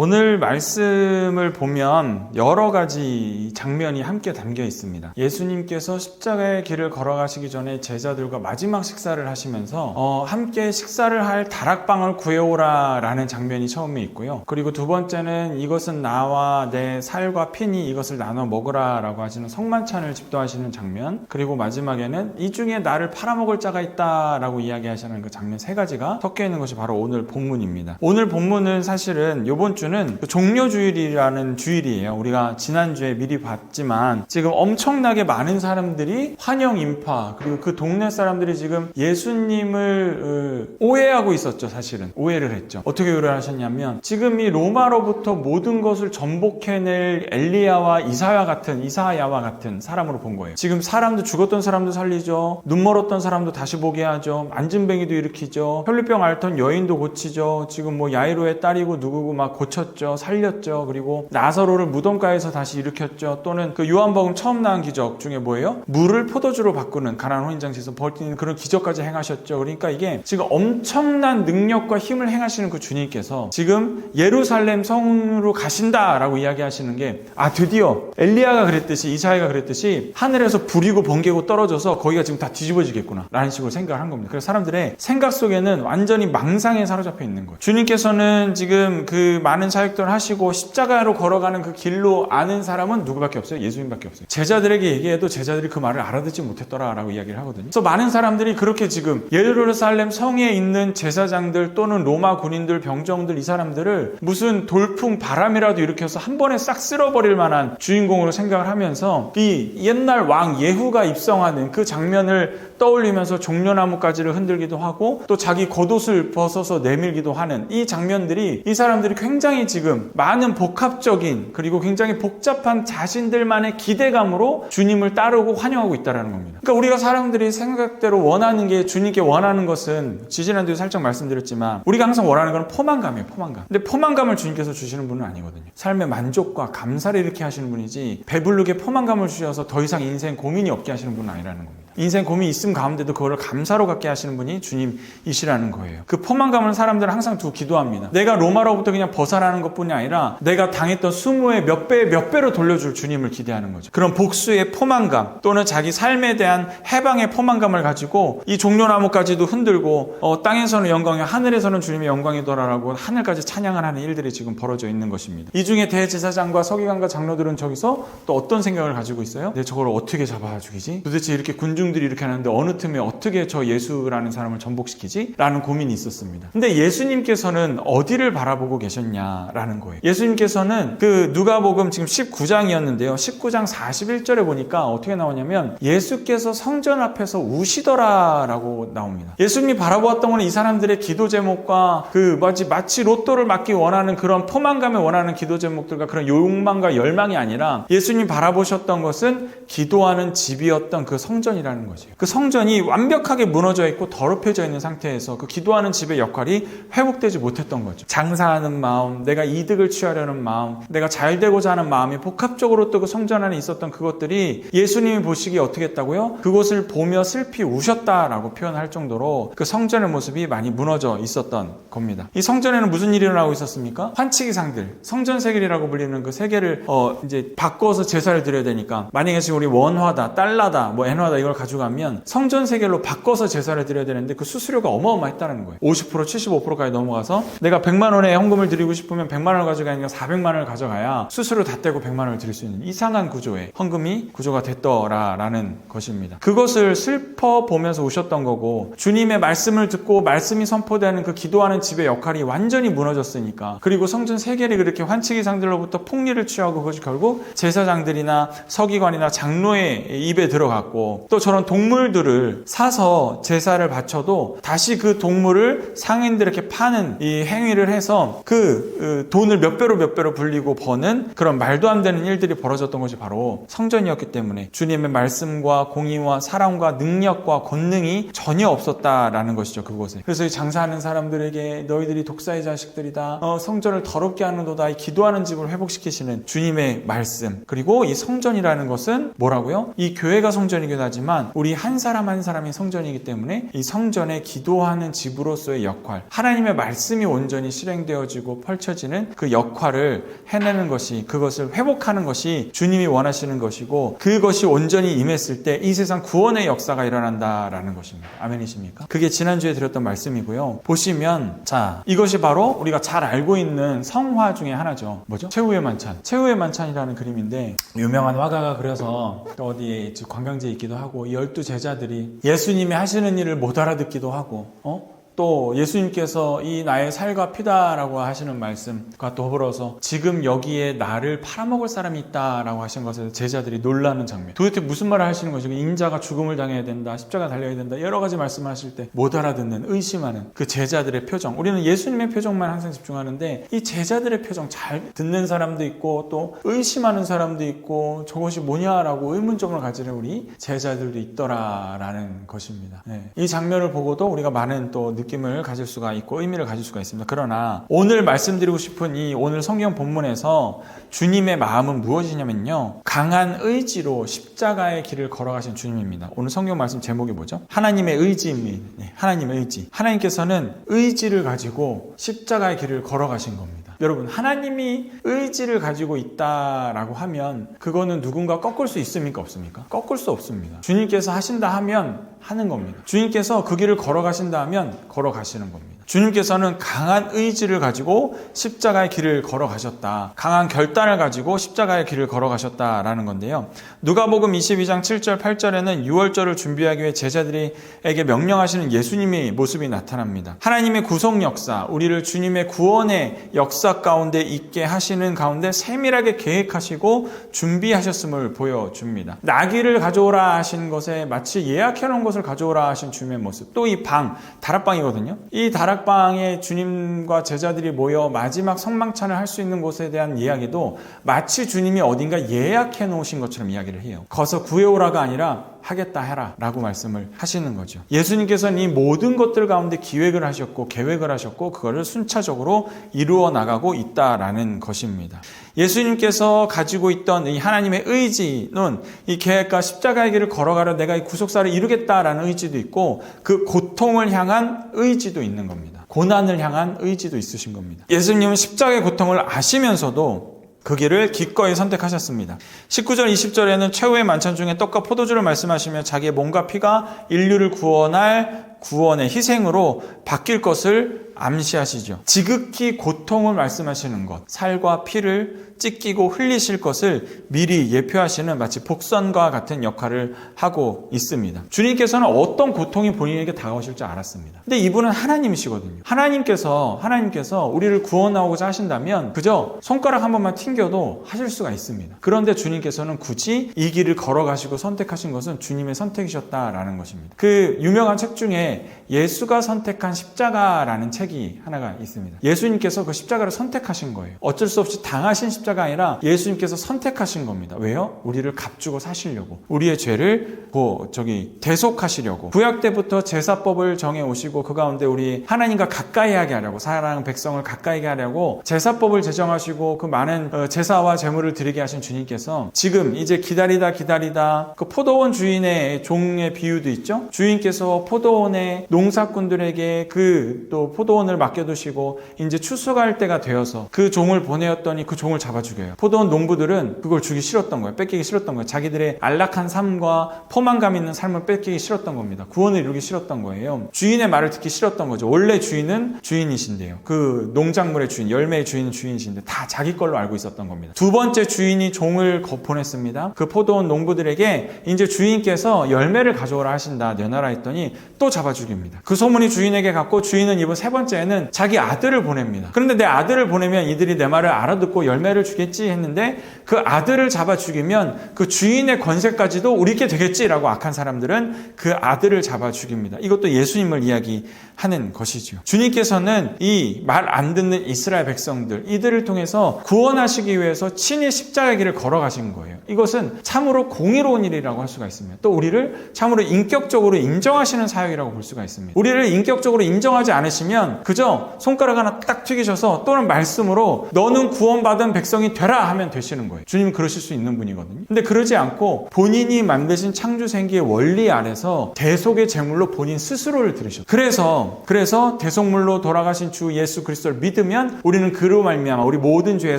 오늘 말씀을 보면 여러 가지 장면이 함께 담겨 있습니다. 예수님께서 십자가의 길을 걸어가시기 전에 제자들과 마지막 식사를 하시면서 어, 함께 식사를 할 다락방을 구해오라 라는 장면이 처음에 있고요. 그리고 두 번째는 이것은 나와 내 살과 피니 이것을 나눠 먹으라 라고 하시는 성만찬을 집도하시는 장면. 그리고 마지막에는 이 중에 나를 팔아먹을 자가 있다 라고 이야기하시는 그 장면 세 가지가 섞여 있는 것이 바로 오늘 본문입니다. 오늘 본문은 사실은 이번 주 는그 종료주일이라는 주일이에요. 우리가 지난주에 미리 봤지만 지금 엄청나게 많은 사람들이 환영 인파 그리고 그 동네 사람들이 지금 예수님을 어, 오해하고 있었죠. 사실은 오해를 했죠. 어떻게 오해를 하셨냐면 지금 이 로마로부터 모든 것을 전복해낼 엘리야와 이사야 같은 이사야와 같은 사람으로 본 거예요. 지금 사람도 죽었던 사람도 살리죠. 눈 멀었던 사람도 다시 보게 하죠. 안진뱅이도 일으키죠. 혈류병 앓던 여인도 고치죠. 지금 뭐 야이로의 딸이고 누구고 막 고 쳤죠. 살렸죠. 그리고 나사로를 무덤가에서 다시 일으켰죠. 또는 그 요한복음 처음 나온 기적 중에 뭐예요? 물을 포도주로 바꾸는 가난 혼인장소에서 벌티는 그런 기적까지 행하셨죠. 그러니까 이게 지금 엄청난 능력과 힘을 행하시는 그 주님께서 지금 예루살렘 성으로 가신다라고 이야기하시는 게 아 드디어 엘리야가 그랬듯이 이사야가 그랬듯이 하늘에서 불이고 번개고 떨어져서 거기가 지금 다 뒤집어지겠구나 라는 식으로 생각을 한 겁니다. 그래서 사람들의 생각 속에는 완전히 망상에 사로잡혀 있는 거예요. 주님께서는 지금 그 많은 사역들을 하시고 십자가로 걸어가는 그 길로 아는 사람은 누구밖에 없어요? 예수님밖에 없어요. 제자들에게 얘기해도 제자들이 그 말을 알아듣지 못했더라라고 이야기를 하거든요. 그래서 많은 사람들이 그렇게 지금 예루살렘 성에 있는 제사장들 또는 로마 군인들, 병정들 이 사람들을 무슨 돌풍 바람이라도 일으켜서 한 번에 싹 쓸어버릴 만한 주인공으로 생각을 하면서 이 옛날 왕 예후가 입성하는 그 장면을 떠올리면서 종려나무까지를 흔들기도 하고 또 자기 겉옷을 벗어서 내밀기도 하는 이 장면들이 이 사람들이 굉장히 지금 많은 복합적인 그리고 굉장히 복잡한 자신들만의 기대감으로 주님을 따르고 환영하고 있다는 겁니다. 그러니까 우리가 사람들이 생각대로 원하는 게 주님께 원하는 것은 지지난주에 살짝 말씀드렸지만 우리가 항상 원하는 건 포만감이에요. 포만감. 근데 포만감을 주님께서 주시는 분은 아니거든요. 삶의 만족과 감사를 이렇게 하시는 분이지 배부르게 포만감을 주셔서 더 이상 인생 고민이 없게 하시는 분은 아니라는 겁니다. 인생 고민이 있음 가운데도 그거를 감사로 갖게 하시는 분이 주님이시라는 거예요. 그 포만감을 사람들은 항상 두고 기도합니다. 내가 로마로부터 그냥 벗어나는 것뿐이 아니라 내가 당했던 수모의 몇 배, 몇 배로 돌려줄 주님을 기대하는 거죠. 그런 복수의 포만감 또는 자기 삶에 대한 해방의 포만감을 가지고 이 종려나무까지도 흔들고 어, 땅에서는 영광이 하늘에서는 주님의 영광이더라라고 하늘까지 찬양을 하는 일들이 지금 벌어져 있는 것입니다. 이 중에 대제사장과 서기관과 장로들은 저기서 또 어떤 생각을 가지고 있어요? 근데 저걸 어떻게 잡아 죽이지? 도대체 이렇게 군중 들이 이렇게 하는데 어느 틈에 어떻게 저 예수라는 사람을 전복시키지? 라는 고민이 있었습니다. 근데 예수님께서는 어디를 바라보고 계셨냐라는 거예요. 예수님께서는 그 누가복음 지금 19장이었는데요. 19장 41절에 보니까 어떻게 나오냐면 예수께서 성전 앞에서 우시더라라고 나옵니다. 예수님이 바라보았던 건 이 사람들의 기도 제목과 그 마치 마치 로또를 맞기 원하는 그런 포만감에 원하는 기도 제목들과 그런 욕망과 열망이 아니라 예수님이 바라보셨던 것은 기도하는 집이었던 그 성전이라 는 것이에요. 그 성전이 완벽하게 무너져 있고 더럽혀져 있는 상태에서 그 기도하는 집의 역할이 회복되지 못했던 거죠. 장사하는 마음, 내가 이득을 취하려는 마음, 내가 잘 되고자 하는 마음이 복합적으로 또 그 성전 안에 있었던 그것들이 예수님이 보시기에 어떻게 했다고요? 그것을 보며 슬피 우셨다라고 표현할 정도로 그 성전의 모습이 많이 무너져 있었던 겁니다. 이 성전에는 무슨 일이 일어나고 있었습니까? 환치기상들, 성전 세계이라고 불리는 그 세계를 어 이제 바꿔서 제사를 드려야 되니까 만약에 지금 우리 원화다, 달러다, 뭐 엔화다 이걸 가져가면 성전 세계로 바꿔서 제사를 드려야 되는데 그 수수료가 어마어마했다는 거예요. 50% 75%까지 넘어가서 내가 100만 원의 헌금을 드리고 싶으면 100만 원을 가져가니까 400만 원을 가져가야 수수료 다 떼고 100만 원을 드릴 수 있는 이상한 구조의 헌금이 구조가 됐더라라는 것입니다. 그것을 슬퍼 보면서 오셨던 거고 주님의 말씀을 듣고 말씀이 선포되는 그 기도하는 집의 역할이 완전히 무너졌으니까 그리고 성전 세계를 그렇게 환치기상들로부터 폭리를 취하고 그것이 결국 제사장들이나 서기관이나 장로의 입에 들어갔고 또 저런 동물들을 사서 제사를 바쳐도 다시 그 동물을 상인들에게 파는 이 행위를 해서 그 어, 돈을 몇 배로 몇 배로 불리고 버는 그런 말도 안 되는 일들이 벌어졌던 것이 바로 성전이었기 때문에 주님의 말씀과 공의와 사랑과 능력과 권능이 전혀 없었다라는 것이죠 그곳에. 그래서 이 장사하는 사람들에게 너희들이 독사의 자식들이다. 어, 성전을 더럽게 하는도다. 이 기도하는 집을 회복시키시는 주님의 말씀. 그리고 이 성전이라는 것은 뭐라고요? 이 교회가 성전이긴 하지만 있지만 우리 한 사람 한 사람이 성전이기 때문에 이 성전에 기도하는 집으로서의 역할, 하나님의 말씀이 온전히 실행되어지고 펼쳐지는 그 역할을 해내는 것이 그것을 회복하는 것이 주님이 원하시는 것이고 그것이 온전히 임했을 때 이 세상 구원의 역사가 일어난다라는 것입니다. 아멘이십니까? 그게 지난주에 드렸던 말씀이고요. 보시면 자 이것이 바로 우리가 잘 알고 있는 성화 중에 하나죠. 뭐죠? 최후의 만찬. 최후의 만찬이라는 그림인데 유명한 화가가 그려서 어디에 관광지에 있기도 하고 이 열두 제자들이 예수님이 하시는 일을 못 알아듣기도 하고 어? 또 예수님께서 이 나의 살과 피다라고 하시는 말씀과 더불어서 지금 여기에 나를 팔아먹을 사람이 있다라고 하신 것에 제자들이 놀라는 장면. 도대체 무슨 말을 하시는 것이고 인자가 죽음을 당해야 된다, 십자가 달려야 된다 여러 가지 말씀하실 때 못 알아듣는 의심하는 그 제자들의 표정. 우리는 예수님의 표정만 항상 집중하는데 이 제자들의 표정 잘 듣는 사람도 있고 또 의심하는 사람도 있고 저것이 뭐냐라고 의문점을 가지는 우리 제자들도 있더라라는 것입니다. 네. 이 장면을 보고도 우리가 많은 또 느낌 을 가질 수가 있고 의미를 가질 수가 있습니다. 그러나 오늘 말씀드리고 싶은 이 오늘 성경 본문에서 주님의 마음은 무엇이냐면요. 강한 의지로 십자가의 길을 걸어가신 주님입니다. 오늘 성경 말씀 제목이 뭐죠? 하나님의 의지입니다. 네, 하나님의 의지. 하나님께서는 의지를 가지고 십자가의 길을 걸어가신 겁니다. 여러분, 하나님이 의지를 가지고 있다라고 하면 그거는 누군가 꺾을 수 있습니까? 없습니까? 꺾을 수 없습니다. 주님께서 하신다 하면 하는 겁니다. 주님께서 그 길을 걸어가신다 하면 걸어가시는 겁니다. 주님께서는 강한 의지를 가지고 십자가의 길을 걸어가셨다. 강한 결단을 가지고 십자가의 길을 걸어가셨다라는 건데요. 누가복음 22장 7절 8절에는 6월절을 준비하기 위해 제자들에게 명령하시는 예수님의 모습이 나타납니다. 하나님의 구속 역사, 우리를 주님의 구원의 역사 가운데 있게 하시는 가운데 세밀하게 계획하시고 준비하셨음을 보여줍니다. 나귀를 가져오라 하신 것에 마치 예약해 놓은 것을 가져오라 하신 주님의 모습. 또 이 방, 다락방이거든요. 이 다락 방에 주님과 제자들이 모여 마지막 성망찬을 할 수 있는 곳에 대한 이야기도 마치 주님이 어딘가 예약해 놓으신 것처럼 이야기를 해요. 거서 구해오라가 아니라 하겠다 해라 라고 말씀을 하시는 거죠. 예수님께서는 이 모든 것들 가운데 기획을 하셨고 계획을 하셨고 그거를 순차적으로 이루어 나가고 있다라는 것입니다. 예수님께서 가지고 있던 이 하나님의 의지는 이 계획과 십자가의 길을 걸어가려 내가 이 구속사를 이루겠다라는 의지도 있고 그 고통을 향한 의지도 있는 겁니다. 고난을 향한 의지도 있으신 겁니다. 예수님은 십자가의 고통을 아시면서도 그 길을 기꺼이 선택하셨습니다. 19절, 20절에는 최후의 만찬 중에 떡과 포도주를 말씀하시며 자기의 몸과 피가 인류를 구원할 구원의 희생으로 바뀔 것을 암시하시죠. 지극히 고통을 말씀하시는 것, 살과 피를 찢기고 흘리실 것을 미리 예표하시는 마치 복선과 같은 역할을 하고 있습니다. 주님께서는 어떤 고통이 본인에게 다가오실 줄 알았습니다. 근데 이분은 하나님이시거든요. 하나님께서 하나님께서 우리를 구원하고자 하신다면 그저 손가락 한 번만 튕겨도 하실 수가 있습니다. 그런데 주님께서는 굳이 이 길을 걸어가시고 선택하신 것은 주님의 선택이셨다라는 것입니다. 그 유명한 책 중에 예수가 선택한 십자가라는 책이 하나가 있습니다. 예수님께서 그 십자가를 선택하신 거예요. 어쩔 수 없이 당하신 십자가 아니라 예수님께서 선택하신 겁니다. 왜요? 우리를 값주고 사시려고. 우리의 죄를 뭐 저기 대속하시려고. 구약 때부터 제사법을 정해 오시고 그 가운데 우리 하나님과 가까이 하게 하려고 사랑 백성을 가까이 하려고 제사법을 제정하시고 그 많은 어, 제사와 제물을 드리게 하신 주님께서 지금 이제 기다리다 기다리다 그 포도원 주인의 종의 비유도 있죠. 주인께서 포도원 의 농사꾼들에게 그 또 포도원을 맡겨두시고 이제 추수갈 때가 되어서 그 종을 보내었더니 그 종을 잡아 죽여요. 포도원 농부들은 그걸 주기 싫었던 거예요. 뺏기기 싫었던 거예요. 자기들의 안락한 삶과 포만감 있는 삶을 뺏기기 싫었던 겁니다. 구원을 이루기 싫었던 거예요. 주인의 말을 듣기 싫었던 거죠. 원래 주인은 주인이신데요. 그 농작물의 주인, 열매의 주인은 주인이신데 다 자기 걸로 알고 있었던 겁니다. 두 번째 주인이 종을 보냈습니다. 그 포도원 농부들에게 이제 주인께서 열매를 가져오라 하신다. 내놔라 했더니 또 잡아 죽입니다. 그 소문이 주인에게 갔고 주인은 이번 세 번째에는 자기 아들을 보냅니다. 그런데 내 아들을 보내면 이들이 내 말을 알아듣고 열매를 주겠지 했는데 그 아들을 잡아 죽이면 그 주인의 권세까지도 우리께 되겠지라고 악한 사람들은 그 아들을 잡아 죽입니다. 이것도 예수님을 이야기하는 것이죠. 주님께서는 이 말 안 듣는 이스라엘 백성들 이들을 통해서 구원하시기 위해서 친히 십자가의 길을 걸어가신 거예요. 이것은 참으로 공의로운 일이라고 할 수가 있습니다. 또 우리를 참으로 인격적으로 인정하시는 사역이라고 볼볼 수가 있습니다. 우리를 인격적으로 인정하지 않으시면 그저 손가락 하나 딱 튀기셔서 또는 말씀으로 너는 구원받은 백성이 되라 하면 되시는 거예요. 주님 그러실 수 있는 분이거든요. 근데 그러지 않고 본인이 만드신 창조 생기의 원리 아래서 대속의 제물로 본인 스스로를 들으셨어요. 그래서 그래서 대속물로 돌아가신 주 예수 그리스도를 믿으면 우리는 그로 말미암아 우리 모든 죄의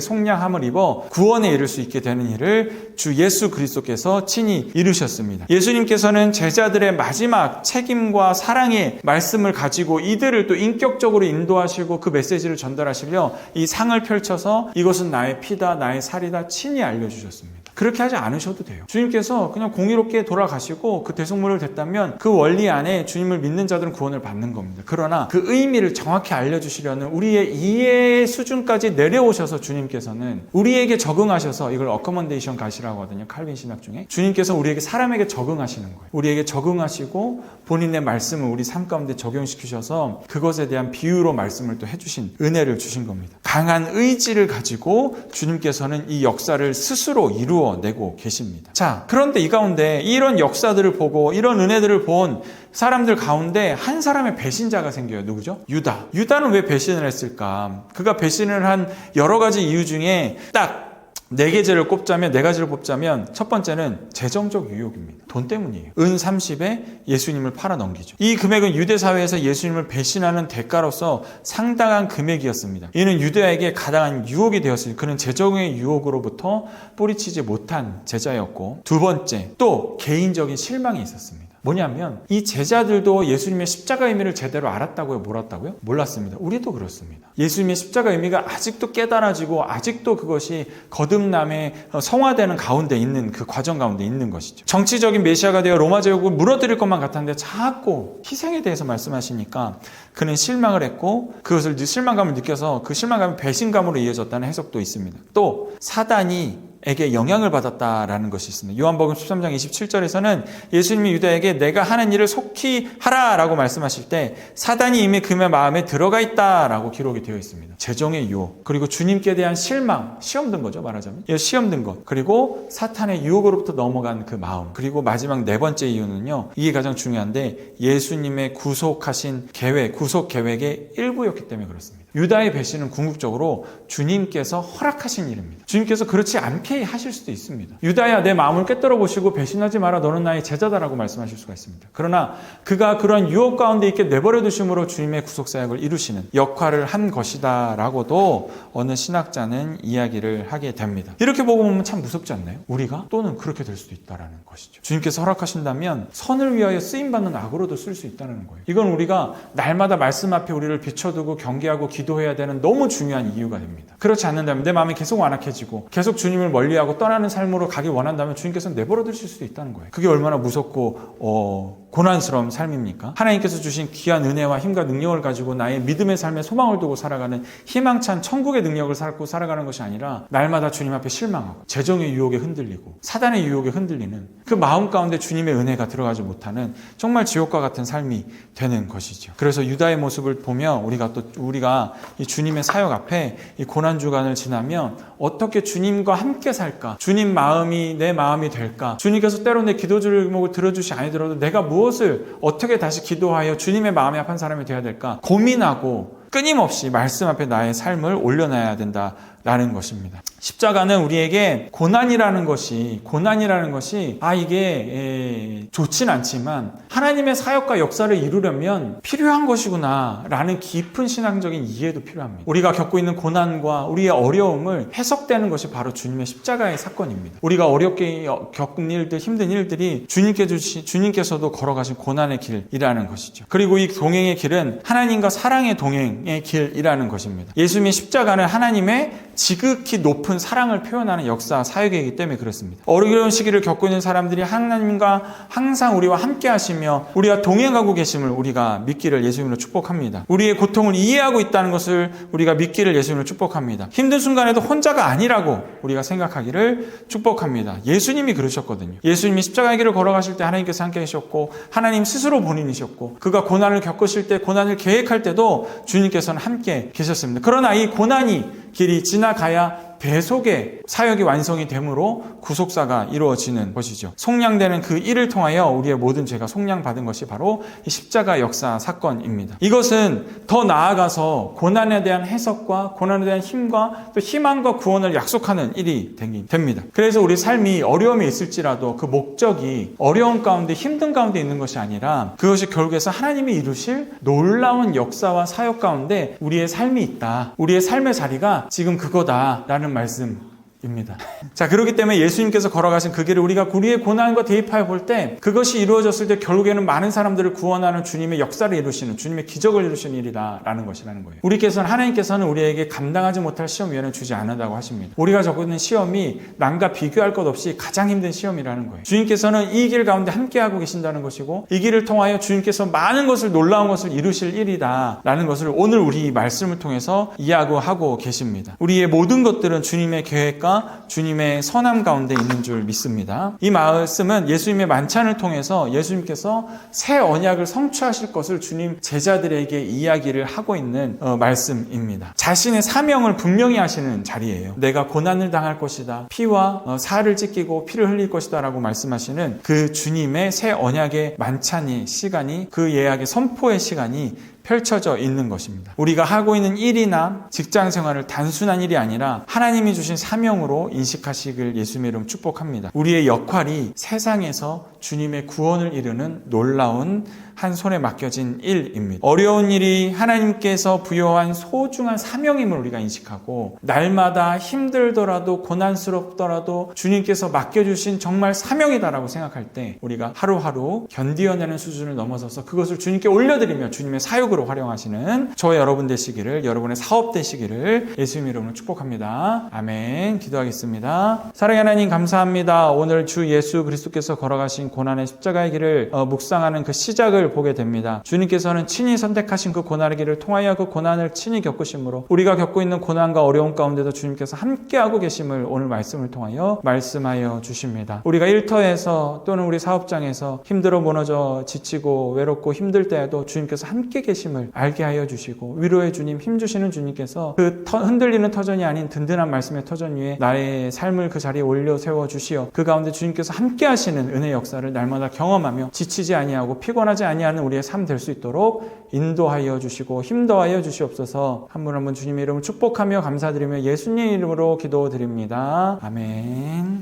속량함을 입어 구원에 이를 수 있게 되는 일을 주 예수 그리스도께서 친히 이루셨습니다. 예수님께서는 제자들의 마지막 책임과 사 랑의 말씀을 가지고 이들을 또 인격적으로 인도하시고 그 메시지를 전달하시려 이 상을 펼쳐서 이것은 나의 피다 나의 살이다 친히 알려주셨습니다. 그렇게 하지 않으셔도 돼요. 주님께서 그냥 공의롭게 돌아가시고 그 대속물을 됐다면 그 원리 안에 주님을 믿는 자들은 구원을 받는 겁니다. 그러나 그 의미를 정확히 알려주시려는 우리의 이해 수준까지 내려오셔서 주님께서는 우리에게 적응하셔서 이걸 어커먼데이션 가시라고 하거든요. 칼빈 신학 중에. 주님께서 우리에게 사람에게 적응하시는 거예요. 우리에게 적응하시고 본인의 말씀을 우리 삶 가운데 적용시키셔서 그것에 대한 비유로 말씀을 또 해주신 은혜를 주신 겁니다. 강한 의지를 가지고 주님께서는 이 역사를 스스로 이루어 내고 계십니다. 자, 그런데 이 가운데 이런 역사들을 보고 이런 은혜들을 본 사람들 가운데 한 사람의 배신자가 생겨요. 누구죠? 유다. 유다는 왜 배신을 했을까? 그가 배신을 한 여러 가지 이유 중에 딱 네 개제를 꼽자면 네 가지를 뽑자면 첫 번째는 재정적 유혹입니다. 돈 때문이에요. 은 30에 예수님을 팔아 넘기죠. 이 금액은 유대 사회에서 예수님을 배신하는 대가로서 상당한 금액이었습니다. 이는 유대에게 가당한 유혹이 되었으니 그는 재정의 유혹으로부터 뿌리치지 못한 제자였고 두 번째 또 개인적인 실망이 있었습니다. 뭐냐면 이 제자들도 예수님의 십자가 의미를 제대로 알았다고요? 몰랐다고요? 몰랐습니다. 우리도 그렇습니다. 예수님의 십자가 의미가 아직도 깨달아지고 아직도 그것이 거듭남에 성화되는 가운데 있는 그 과정 가운데 있는 것이죠. 정치적인 메시아가 되어 로마 제국을 무너뜨릴 것만 같았는데 자꾸 희생에 대해서 말씀하시니까 그는 실망을 했고 그것을 실망감을 느껴서 그 실망감이 배신감으로 이어졌다는 해석도 있습니다. 또 사단이 에게 영향을 받았다라는 것이 있습니다. 요한복음 13장 27절에서는 예수님이 유다에게 내가 하는 일을 속히 하라라고 말씀하실 때 사단이 이미 그의 마음에 들어가 있다라고 기록이 되어 있습니다. 재정의 유혹 그리고 주님께 대한 실망 시험 든 거죠 말하자면 시험 든 것 그리고 사탄의 유혹으로부터 넘어간 그 마음 그리고 마지막 네 번째 이유는요 이게 가장 중요한데 예수님의 구속하신 계획 구속 계획의 일부였기 때문에 그렇습니다. 유다의 배신은 궁극적으로 주님께서 허락하신 일입니다. 주님께서 그렇지 않게 하실 수도 있습니다. 유다야 내 마음을 깨뜨려 보시고 배신하지 마라 너는 나의 제자다라고 말씀하실 수가 있습니다. 그러나 그가 그런 유혹 가운데 있게 내버려 두심으로 주님의 구속 사역을 이루시는 역할을 한 것이다라고도 어느 신학자는 이야기를 하게 됩니다. 이렇게 보고 보면 참 무섭지 않나요? 우리가 또는 그렇게 될 수도 있다라는 것이죠. 주님께서 허락하신다면 선을 위하여 쓰임 받는 악으로도 쓸 수 있다는 거예요. 이건 우리가 날마다 말씀 앞에 우리를 비춰두고 경계하고 기 도해야 되는 너무 중요한 이유가 됩니다. 그렇지 않는다면 내 마음이 계속 완악해지고 계속 주님을 멀리하고 떠나는 삶으로 가기 원한다면 주님께서 내버려 두실 수도 있다는 거예요. 그게 얼마나 무섭고 어, 고난스러운 삶입니까? 하나님께서 주신 귀한 은혜와 힘과 능력을 가지고 나의 믿음의 삶에 소망을 두고 살아가는 희망찬 천국의 능력을 살고 살아가는 것이 아니라 날마다 주님 앞에 실망하고 재정의 유혹에 흔들리고 사단의 유혹에 흔들리는 그 마음 가운데 주님의 은혜가 들어가지 못하는 정말 지옥과 같은 삶이 되는 것이죠. 그래서 유다의 모습을 보면 우리가 또 우리가 이 주님의 사역 앞에 이 고난 주간을 지나면 어떻게 주님과 함께 살까? 주님 마음이 내 마음이 될까? 주님께서 때로 내 기도 제목을 들어주시 아니더라도 내가 무엇 을 어떻게 다시 기도하여 주님의 마음에 합한 사람이 되어야 될까? 고민하고 끊임없이 말씀 앞에 나의 삶을 올려놔야 된다 라는 것입니다. 십자가는 우리에게 고난이라는 것이 고난이라는 것이 아 이게 좋진 않지만 하나님의 사역과 역사를 이루려면 필요한 것이구나라는 깊은 신앙적인 이해도 필요합니다. 우리가 겪고 있는 고난과 우리의 어려움을 해석되는 것이 바로 주님의 십자가의 사건입니다. 우리가 어렵게 겪은 일들 힘든 일들이 주님께 주신 주님께서도 걸어가신 고난의 길이라는 것이죠. 그리고 이 동행의 길은 하나님과 사랑의 동행의 길이라는 것입니다. 예수님의 십자가는 하나님의 지극히 높은 사랑을 표현하는 역사 사역이기 때문에 그렇습니다. 어려운 시기를 겪고 있는 사람들이 하나님과 항상 우리와 함께 하시며 우리가 동행하고 계심을 우리가 믿기를 예수님으로 축복합니다. 우리의 고통을 이해하고 있다는 것을 우리가 믿기를 예수님으로 축복합니다. 힘든 순간에도 혼자가 아니라고 우리가 생각하기를 축복합니다. 예수님이 그러셨거든요. 예수님이 십자가의 길을 걸어가실 때 하나님께서 함께 하셨고 하나님 스스로 본인이셨고 그가 고난을 겪으실 때 고난을 계획할 때도 주님께서는 함께 계셨습니다. 그러나 이 고난이 길이 지나가야 배속의 사역이 완성이 되므로 구속사가 이루어지는 것이죠. 속량되는 그 일을 통하여 우리의 모든 죄가 속량받은 것이 바로 이 십자가 역사 사건입니다. 이것은 더 나아가서 고난에 대한 해석과 고난에 대한 힘과 또 희망과 구원을 약속하는 일이 됩니다. 그래서 우리 삶이 어려움이 있을지라도 그 목적이 어려움 가운데 힘든 가운데 있는 것이 아니라 그것이 결국에서 하나님이 이루실 놀라운 역사와 사역 가운데 우리의 삶이 있다. 우리의 삶의 자리가 지금 그거다라는 말씀 입니다. 자, 그렇기 때문에 예수님께서 걸어가신 그 길을 우리가 우리의 고난과 대입하여 볼 때 그것이 이루어졌을 때 결국에는 많은 사람들을 구원하는 주님의 역사를 이루시는 주님의 기적을 이루시는 일이다라는 것이라는 거예요. 우리께서는 하나님께서는 우리에게 감당하지 못할 시험 위에는 주지 않는다고 하십니다. 우리가 적고 있는 시험이 남과 비교할 것 없이 가장 힘든 시험이라는 거예요. 주님께서는 이 길 가운데 함께하고 계신다는 것이고 이 길을 통하여 주님께서 많은 것을 놀라운 것을 이루실 일이다라는 것을 오늘 우리 이 말씀을 통해서 이야기하고 계십니다. 우리의 모든 것들은 주님의 계획과 주님의 선함 가운데 있는 줄 믿습니다. 이 말씀은 예수님의 만찬을 통해서 예수님께서 새 언약을 성취하실 것을 주님 제자들에게 이야기를 하고 있는 어, 말씀입니다. 자신의 사명을 분명히 하시는 자리예요. 내가 고난을 당할 것이다. 피와 어, 살을 찢기고 피를 흘릴 것이다라고 말씀하시는 그 주님의 새 언약의 만찬이 시간이 그 예약의 선포의 시간이 펼쳐져 있는 것입니다. 우리가 하고 있는 일이나 직장 생활을 단순한 일이 아니라 하나님이 주신 사명으로 인식하시길 예수님의 이름 축복합니다. 우리의 역할이 세상에서 주님의 구원을 이루는 놀라운 한 손에 맡겨진 일입니다. 어려운 일이 하나님께서 부여한 소중한 사명임을 우리가 인식하고 날마다 힘들더라도 고난스럽더라도 주님께서 맡겨주신 정말 사명이다라고 생각할 때 우리가 하루하루 견디어내는 수준을 넘어서서 그것을 주님께 올려드리며 주님의 사역으로 활용하시는 저와 여러분 되시기를 여러분의 사업 되시기를 예수님 이름으로 축복합니다. 아멘. 기도하겠습니다. 사랑의 하나님 감사합니다. 오늘 주 예수 그리스도께서 걸어가신 고난의 십자가의 길을 어, 묵상하는 그 시작을 보게 됩니다. 주님께서는 친히 선택하신 그 고난의 길을 통하여 그 고난을 친히 겪으심으로 우리가 겪고 있는 고난과 어려움 가운데도 주님께서 함께하고 계심을 오늘 말씀을 통하여 말씀하여 주십니다. 우리가 일터에서 또는 우리 사업장에서 힘들어 무너져 지치고 외롭고 힘들 때에도 주님께서 함께 계심을 알게 하여 주시고 위로의 주님 힘 주시는 주님께서 그 터- 흔들리는 터전이 아닌 든든한 말씀의 터전 위에 나의 삶을 그 자리에 올려 세워 주시어 그 가운데 주님께서 함께 하시는 은혜 역사를 날마다 경험하며 지치지 아니하고 피곤하지 아니하 는 우리의 삶 될 수 있도록 인도하여 주시고 힘도하여 주시옵소서 한 분 한 분 주님의 이름을 축복하며 감사드리며 예수님 이름으로 기도드립니다. 아멘.